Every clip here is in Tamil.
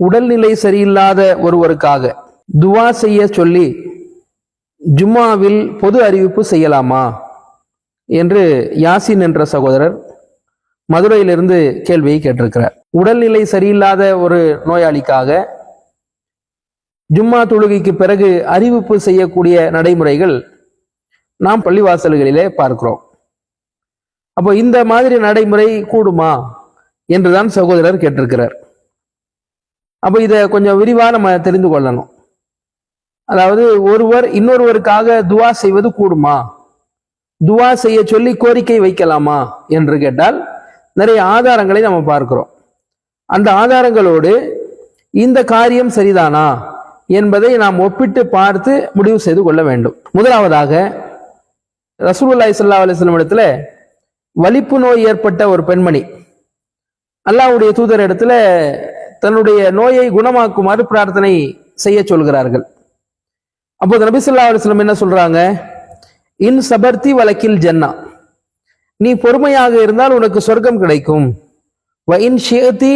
உடல்நிலை சரியில்லாத ஒருவருக்காக துவா செய்ய சொல்லி ஜும்மாவில் பொது அறிவிப்பு செய்யலாமா என்று யாசின் என்ற சகோதரர் மதுரையிலிருந்து கேள்வியை கேட்டிருக்கிறார். உடல்நிலை சரியில்லாத ஒரு நோயாளிக்காக ஜும்மா தொழுகைக்கு பிறகு அறிவிப்பு செய்யக்கூடிய நடைமுறைகள் நாம் பள்ளிவாசல்களிலே பார்க்கிறோம். அப்போ இந்த மாதிரி நடைமுறை கூடுமா? என்றுதான் சகோதரர் கேட்டிருக்கிறார். அப்போ இதை கொஞ்சம் விரிவாக நம்ம தெரிந்து கொள்ளணும். அதாவது ஒருவர் இன்னொருவருக்காக துவா செய்வது கூடுமா? துவா செய்ய சொல்லி கோரிக்கை வைக்கலாமா என்று கேட்டால் நிறைய ஆதாரங்களை நம்ம பார்க்கிறோம். அந்த ஆதாரங்களோடு இந்த காரியம் சரிதானா என்பதை நாம் ஒப்பிட்டு பார்த்து முடிவு செய்து கொள்ள வேண்டும். முதலாவதாக ரசூல்லாய் சல்லா அலிஸ்லம் இடத்துல வலிப்பு நோய் ஏற்பட்ட ஒரு பெண்மணி அல்லாவுடைய தூதர் இடத்துல தன்னுடைய நோயை குணமாக்குமாறு பிரார்த்தனை செய்ய சொல்கிறார்கள். அப்போது நபிசுல்லா அலுவலம் என்ன சொல்றாங்க? இன் சபர்த்தி வழக்கில் ஜன்னா. நீ பொறுமையாக இருந்தால் உனக்கு சொர்க்கம் கிடைக்கும். வ இன் ஷியதி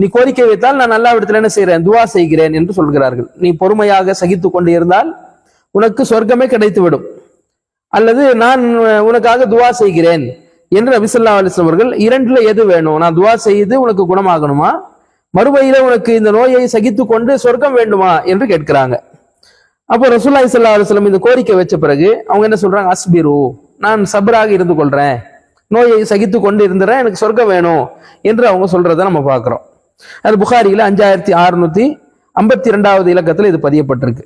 நீ கோரிக்கை வைத்தால் நான் நல்லா இடத்துல என்ன செய்கிறேன்? துவா செய்கிறேன் என்று சொல்கிறார்கள். நீ பொறுமையாக சகித்து கொண்டு இருந்தால் உனக்கு சொர்க்கமே கிடைத்துவிடும். அல்லது நான் உனக்காக துவா செய்கிறேன். என்று நபிசல்லா அலிஸ்லாம் அவர்கள் இரண்டுல எது வேணும்? நான் துவா செய்து உனக்கு குணமாகணுமா? மறுபையில உனக்கு இந்த நோயை சகித்து கொண்டு சொர்க்கம் வேண்டுமா? என்று கேட்கிறாங்க. அப்போ ரசூல்லா இஸ்லா அலுவலம் இந்த கோரிக்கை வச்ச பிறகு அவங்க என்ன சொல்றாங்க? அஸ்பிரு நான் சபராக இருந்து கொள்றேன். நோயை சகித்து கொண்டு இருந்துறேன். எனக்கு சொர்க்கம் வேணும். என்று அவங்க சொல்றதை நம்ம பார்க்குறோம். அது புகாரியில் அஞ்சாயிரத்தி அறுநூத்தி ஐம்பத்தி ரெண்டாவது இலக்கத்தில் இது பதியப்பட்டிருக்கு.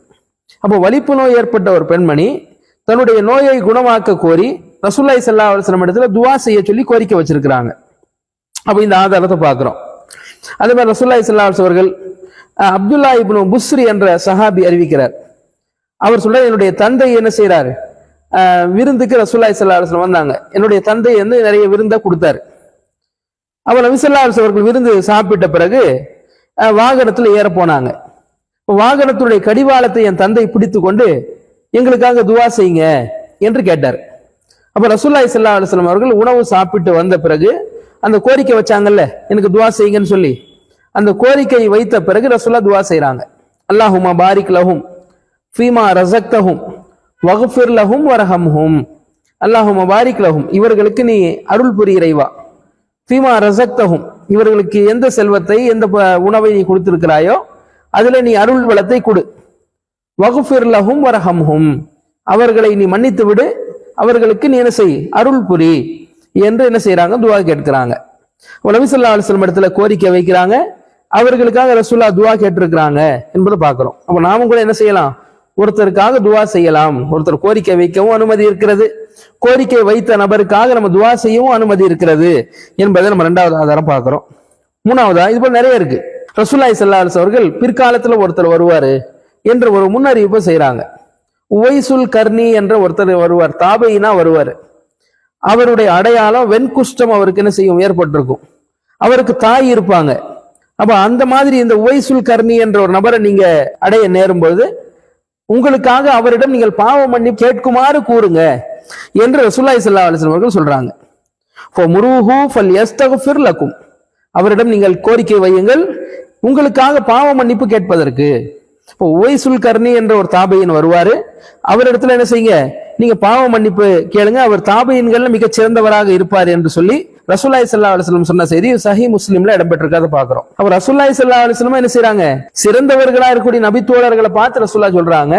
அப்போ வலிப்பு நோய் ஏற்பட்ட ஒரு பெண்மணி தன்னுடைய நோயை குணமாக்க கோரி ரசூல்லாய் சல்லா அலுவலம் இடத்துல துவா செய்ய சொல்லி கோரிக்கை வச்சிருக்கிறாங்க. அப்போ இந்த ஆதாரத்தை பார்க்குறோம். அதே மாதிரி ரசூல்லாய் சல்லா அவர்கள் அப்துல்லா இப்னு புஸ்ரி என்ற சஹாபி அறிவிக்கிறார். அவர் சொல்ல என்னுடைய தந்தை என்ன செய்கிறாரு விருந்துக்கு ரசூல்லாய் சல்லா அலுவலம் வந்தாங்க. என்னுடைய தந்தை வந்து நிறைய விருந்தை கொடுத்தாரு. அவர் நபிசல்லா அவர்கள் விருந்து சாப்பிட்ட பிறகு வாகனத்தில் ஏறப்போனாங்க ஏற போனாங்க. வாகனத்துடைய கடிவாளத்தை என் தந்தை பிடித்து கொண்டு எங்களுக்காக துவா செய்யுங்க என்று கேட்டார். அப்போ ரசூல்லாய் சல்லா அலுவலம் அவர்கள் உணவு சாப்பிட்டு வந்த பிறகு அந்த கோரிக்கை வச்சாங்கல்ல எனக்கு துவா செய்யுங்கன்னு சொல்லி அந்த கோரிக்கை வைத்த பிறகு ரசூல்லா துவா செய்கிறாங்க அல்லாஹுமா பாரிக் லஹும் ஃபீமா ரசக்தஹும் வகுஃபிர் லஹும் வரஹம்ஹும். அல்லாஹுமா பாரிக் லஹும் இவர்களுக்கு நீ அருள் புரி இறைவா. ஃபீமா ரசக்தஹும் இவர்களுக்கு எந்த செல்வத்தை எந்த ப- உணவை நீ கொடுத்திருக்கிறாயோ அதில் நீ அருள் வளத்தை கொடு. வகுஃபிர் லஹும் வரஹம்ஹும் அவர்களை நீ மன்னித்து விடு. அவர்களுக்கு நீ என்ன செய்? அருள் புரி. என்று என்ன செய்கிறாங்க துவா கேட்கிறாங்க. நபி ஸல்லல்லாஹு அலைஹி இடத்துல கோரிக்கை வைக்கிறாங்க. அவர்களுக்காக ரசூல்லா துவா கேட்டிருக்கிறாங்க என்பதை பார்க்குறோம். அப்போ நாமும் கூட என்ன செய்யலாம்? ஒருத்தருக்காக துவா செய்யலாம். ஒருத்தர் கோரிக்கை வைக்கவும் அனுமதி இருக்கிறது. கோரிக்கை வைத்த நபருக்காக நம்ம துவா செய்யவும் அனுமதி இருக்கிறது என்பதை நம்ம ரெண்டாவது ஆதாரம் பார்க்குறோம். மூணாவதா இது போல நிறைய இருக்கு. ரசூல்லாய் சல்லாஸ் அவர்கள் பிற்காலத்தில் ஒருத்தர் வருவார் என்ற ஒரு முன்னறிவிப்பை செய்கிறாங்க உவைசுல் கர்ணி என்ற ஒருத்தர் வருவார். தாபையினா வருவார். அவருடைய அடையாளம் வெண்குஷ்டம் அவருக்கு என்ன செய்யும்? ஏற்பட்டிருக்கும். அவருக்கு தாய் இருப்பாங்க. அப்ப அந்த மாதிரி இந்த உவைசுல் கர்ணி என்ற ஒரு நபரை நீங்க அடைய நேரும் பொழுது உங்களுக்காக அவரிடம் நீங்கள் பாவம் பண்ணி கேட்குமாறு கூறுங்க என்று ரசூல்லாய் சல்லா அலிஸ்லாம் அவர்கள் சொல்றாங்க. அவரிடம் நீங்கள் கோரிக்கை வையுங்கள். உங்களுக்காக பாவ மன்னிப்பு கேட்பதற்கு. இப்போ உவைசுல் கர்ணி என்ற ஒரு தாபையன் வருவாரு. அவரிடத்துல என்ன செய்யுங்க? நீங்க பாவ மன்னிப்பு கேளுங்க. அவர் தாபையன்கள்ல மிக சிறந்தவராக இருப்பார் என்று சொல்லி ரசூல்லாய் சல்லா அலுவலம் சொன்ன செய்தி சஹி முஸ்லீம்ல இடம்பெற்றிருக்காத பாக்குறோம் அவர் ரசூல்லாய் சல்லா அலுவலம் என்ன செய்யறாங்க சிறந்தவர்களா இருக்கக்கூடிய நபித்தோழர்களை பார்த்து ரசூல்லா சொல்றாங்க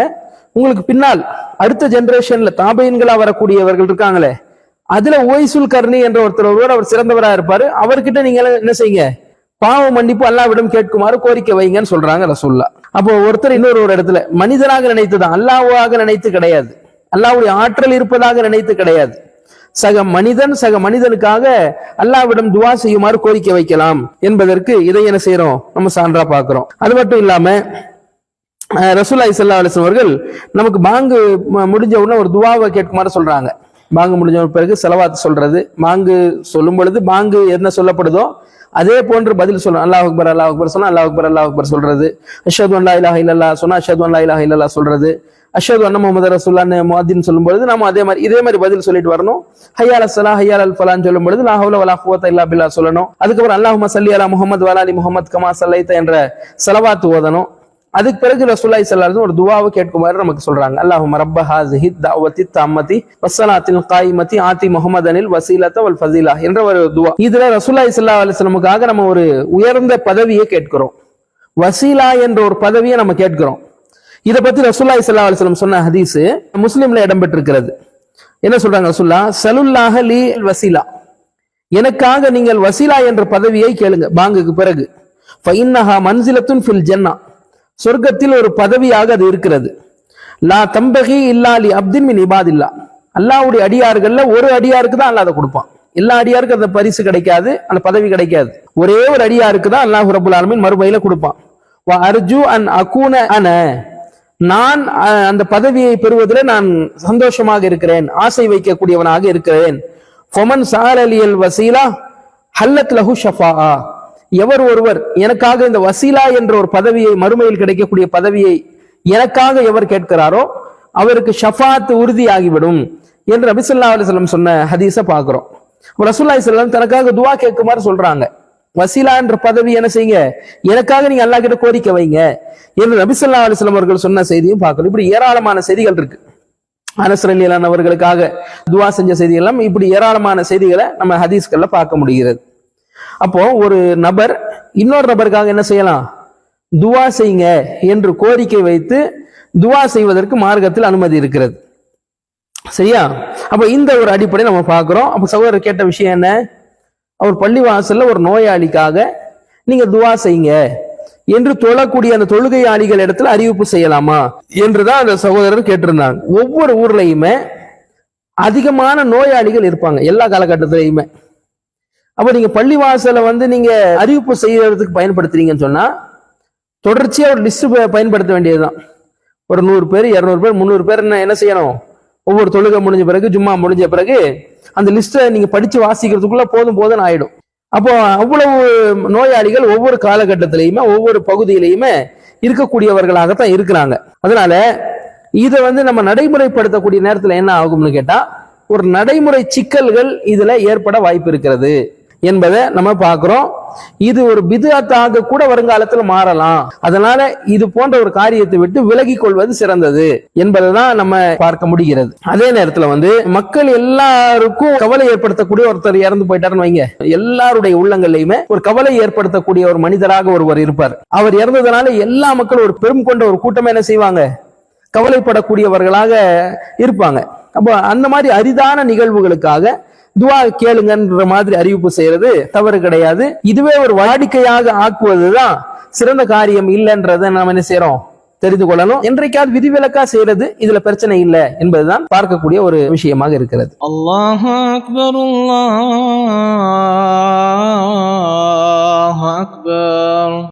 உங்களுக்கு பின்னால் அடுத்த ஜெனரேஷன்ல தாபையன்களா வரக்கூடியவர்கள் இருக்காங்களே அதுல ஓய்சுல் கர்ணி என்ற ஒருத்தர் ஒருவர் அவர் சிறந்தவரா இருப்பாரு. அவர்கிட்ட நீங்க என்ன செய்யுங்க? பாவ மன்னிப்பு அல்லாவிடம் கேட்குமாறு கோரிக்கை வைங்கன்னு சொல்றாங்க ரசூல்லா அப்போ ஒருத்தர் இன்னொரு ஒரு இடத்துல மனிதனாக நினைத்துதான் அல்லாஹாக நினைத்து கிடையாது. அல்லாவுடைய ஆற்றல் இருப்பதாக நினைத்து கிடையாது. சக மனிதன் சக மனிதனுக்காக அல்லாவிடம் துவா செய்யுமாறு கோரிக்கை வைக்கலாம் என்பதற்கு இதை என்ன செய்யறோம் நம்ம சான்றா பாக்குறோம் அது மட்டும் இல்லாம அஹ் ரசூலுல்லாஹி ஸல்லல்லாஹு அவர்கள் நமக்கு பாங்கு முடிஞ்ச உடனே ஒரு துவாவை கேட்குமாறு சொல்றாங்க. மாங்கு முடிஞ்ச பிறகு செலவாத்து சொல்றது. மாங்கு சொல்லும் பொழுது மாங்கு என்ன சொல்லப்படுதோ அதே போன்று பதில் சொல்லணும் அல்லாஹ் அக்பர் அல்லாஹ் அக்பர் சொன்னா அல்லாஹ் அக்பர் அல்லாஹ் அக்பர் சொல்றது. அஷத் அல்லா இலாஹ் இல்லல்லா சொன்னா அஷத் அல்லா இலாஹ் இல்லல்லா சொல்றது. அஷத் அண்ண முகமது ரசூல்லான்னு சொல்லும் சொல்லும்பொழுது நம்ம அதே மாதிரி இதே மாதிரி பதில் சொல்லிட்டு வரணும். ஹையால் அஸ்ஸலா ஹையால் அல் ஃபலான்னு சொல்லும் பொழுது லா ஹவுல வலா குவத்த இல்லா பில்லா சொல்லணும். அதுக்கப்புறம் அல்லாஹ் சல்லி அலா முகமது வலாலி முகமது கமா சல்லைத்த என்ற செலவாத்து ஓதணும். அதுக்கு பிறகு ரசூல்லாய் ஸல்லல்லாஹு ஒரு துவாவை கேட்குமாறு நமக்கு சொல்றாங்க. அல்லாஹு ரப்ப ஹாஸிஹி தஅவத்தி தம்மதி வஸ்ஸலாத்தில் காயிமதி ஆதி முஹம்மதனில் வசீலத்த வல் ஃபசீலா என்ற ஒரு துவா. இதுல ரசூல்லாய் ஸல்லல்லாஹு அலிஸ்லமுக்காக நம்ம ஒரு உயர்ந்த பதவியை கேட்கிறோம். வசீலா என்ற ஒரு பதவியை நம்ம கேட்கிறோம். இதை பத்தி ரசூல்லாய் ஸல்லல்லாஹு அலிஸ்லம் சொன்ன ஹதீஸ் முஸ்லிம்ல இடம்பெற்றிருக்கிறது. என்ன சொல்றாங்க ரசூல்லா சலுல்லாஹ லீ வசீலா. எனக்காக நீங்கள் வசீலா என்ற பதவியை கேளுங்க. பாங்குக்கு பிறகு. ஃபைன்னஹா மன்சிலத்துன் ஃபில் ஜன்னா. சொர்க்கத்தில் ஒரு பதவியாக அது இருக்கிறது. லா தம்பகி இல்லாலி அப்தின் மின் இபாதில்லா. அல்லாஹ்வுடைய அடியார்கள்ல ஒரு அடியாருக்கு தான் அல்லா அதை கொடுப்பான். எல்லா அடியாருக்கும் அந்த பரிசு கிடைக்காது அந்த பதவி கிடைக்காது. ஒரே ஒரு அடியாருக்கு தான் அல்லாஹ் ரபுல் ஆலமின் மறுமையில கொடுப்பான். அர்ஜு அன் அகூன அன. நான் அந்த பதவியை பெறுவதில் நான் சந்தோஷமாக இருக்கிறேன் ஆசை வைக்கக்கூடியவனாக இருக்கிறேன். ஃபொமன் சாரலியல் வசீலா ஹல்லத் லஹு ஷஃபா எவர் ஒருவர் எனக்காக இந்த வசீலா என்ற ஒரு பதவியை மறுமையில் கிடைக்கக்கூடிய பதவியை எனக்காக எவர் கேட்கிறாரோ அவருக்கு ஷஃபாத் உறுதியாகிவிடும் என்று நபிசல்லா அலிஸ்லம் சொன்ன ஹதீஸை பார்க்குறோம். ரசூல்லா இஸ்லாம் தனக்காக துவா கேட்குமாறு சொல்றாங்க. வசீலா என்ற பதவி என்ன செய்யுங்க? எனக்காக நீங்க அல்லா கிட்ட கோரிக்கை வைங்க என்று நபிசல்லா அலிஸ்லாம் அவர்கள் சொன்ன செய்தியும் பார்க்கணும் இப்படி ஏராளமான செய்திகள் இருக்கு. அனசரலியலான் அவர்களுக்காக துவா செஞ்ச செய்தி எல்லாம் இப்படி ஏராளமான செய்திகளை நம்ம ஹதீஸ்கள்ல பார்க்க முடிகிறது. அப்போ ஒரு நபர் இன்னொரு நபருக்காக என்ன செய்யலாம்? துவா செய்யுங்க என்று கோரிக்கை வைத்து துவா செய்வதற்கு மார்க்கத்தில் அனுமதி இருக்கிறது. சரியா? அப்ப இந்த ஒரு அடிப்படையை நம்ம பார்க்கிறோம். அப்ப சகோதரர் கேட்ட விஷயம் என்ன? அவர் பள்ளிவாசல்ல ஒரு நோயாளிக்காக நீங்க துவா செய்யுங்க என்று தொழக்கூடிய அந்த தொழுகையாளிகள் இடத்துல அறிவிப்பு செய்யலாமா என்றுதான் அந்த சகோதரர் கேட்டிருந்தாங்க. ஒவ்வொரு ஊர்லயுமே அதிகமான நோயாளிகள் இருப்பாங்க எல்லா காலகட்டத்திலையுமே. அப்போ நீங்கள் பள்ளிவாசலை வந்து நீங்கள் அறிவிப்பு செய்யறதுக்கு பயன்படுத்துறீங்கன்னு சொன்னால் தொடர்ச்சியாக ஒரு லிஸ்ட்டு பயன்படுத்த வேண்டியது தான் ஒரு நூறு பேர் இரநூறு பேர் முந்நூறு பேர் என்ன என்ன செய்யணும்? ஒவ்வொரு தொழுகை முடிஞ்ச பிறகு ஜும்மா முடிஞ்ச பிறகு அந்த லிஸ்ட்டை நீங்கள் படித்து வாசிக்கிறதுக்குள்ளே போதும் போதும் ஆயிடும். அப்போ அவ்வளவு நோயாளிகள் ஒவ்வொரு காலகட்டத்திலையுமே ஒவ்வொரு பகுதியிலையுமே இருக்கக்கூடியவர்களாகத்தான் இருக்கிறாங்க. அதனால இதை வந்து நம்ம நடைமுறைப்படுத்தக்கூடிய நேரத்தில் என்ன ஆகும்னு கேட்டால் ஒரு நடைமுறை சிக்கல்கள் இதில் ஏற்பட வாய்ப்பு இருக்கிறது. என்பதை நம்ம பார்க்குறோம். இது ஒரு பிதுஅத்தாக கூட வருங்காலத்தில் மாறலாம். அதனால இது போன்ற ஒரு காரியத்தை விட்டு விலகி கொள்வது சிறந்தது என்பதை தான் நம்ம பார்க்க முடிகிறது. அதே நேரத்துல வந்து மக்கள் எல்லாருக்கும் கவலை ஏற்படுத்தக்கூடிய ஒருத்தர் இறந்து போயிட்டாருன்னு வைங்க. எல்லாருடைய உள்ளங்கள்லயுமே ஒரு கவலை ஏற்படுத்தக்கூடிய ஒரு மனிதராக ஒருவர் இருப்பார். அவர் இறந்ததுனால எல்லா மக்களும் ஒரு பெரும் கொண்ட ஒரு கூட்டமே என்ன செய்வாங்க? கவலைப்படக்கூடியவர்களாக இருப்பாங்க. அப்போ அந்த மாதிரி அரிதான நிகழ்வுகளுக்காக துவா கேளுங்கன்ற மாதிரி அறிவிப்பு செய்யறது தவறு கிடையாது. இதுவே ஒரு வாடிக்கையாக ஆக்குவதுதான் சிறந்த காரியம் இல்லைன்றதை நாம் என்ன செய்யறோம்? தெரிந்து கொள்ளணும். என்றைக்காவது விதிவிலக்கா செய்யறது இதுல பிரச்சனை இல்லை என்பதுதான் பார்க்கக்கூடிய ஒரு விஷயமாக இருக்கிறது. அல்லாஹ் அக்பர் அல்லாஹ் அக்பர்.